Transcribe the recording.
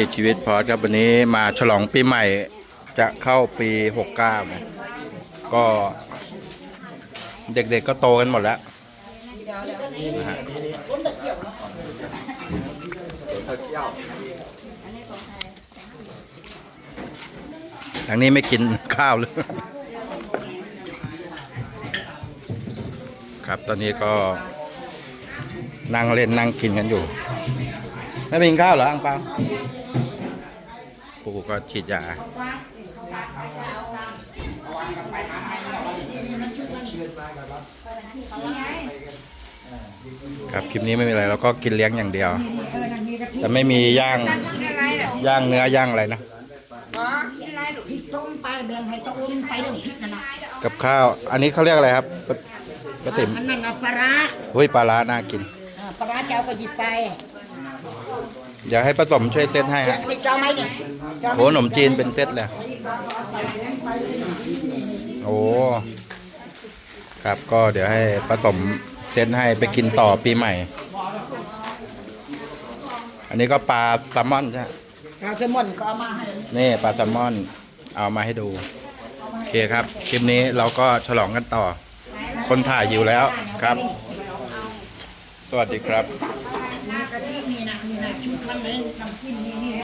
ติดชีวิตพอสครับวันนี้มาฉลองปีใหม่จะเข้าปี 69นะก็เด็กๆก็โตกันหมดแล้วนะฮะทางนี้ไม่กินข้าวเลยครับตอนนี้ก็นั่งเล่นนั่งกินกันอยู่ ไม่มีข้าวเหรออังเปากูก็ฉีดยาครับคลิปนี้ไม่มีอะไรเราก็กินเลี้ยงอย่างเดียว แต่ไม่มีย่างย่างเนื้อย่างอะไรนะพริกต้มไปแบ่งให้ต้มไปเรื่องพริกนั่นนะกับข้าว อันนี้เขาเรียกอะไรครับปะปะติ๋มอันนั้นเอาปลาร้าเฮ้ยปลาร้าน่ากินอ่าปลาร้าเจ้าก็หยิบไป เดี๋ยวให้ผสมช่วยเซตให้ฮะนี่เจ้าไหมเนี่ยเจ้าโหขนมจีนเป็นเซตเลยโอ้ครับก็เดี๋ยวให้ผสมเซตให้ไปกินต่อปีใหม่ อันนี้ก็ปลาแซลมอนใช่ไหมปลาแซลมอนก็เอามาให้นี่ปลาแซลมอน เอามาให้ดูโอเคครับคลิปนี้เราก็ฉลองกันต่อ คนถ่ายอยู่แล้วครับ สวัสดีครับ กะทินี่นะนี่นะชุดมันเลยน้ำจิ้มนี่นี่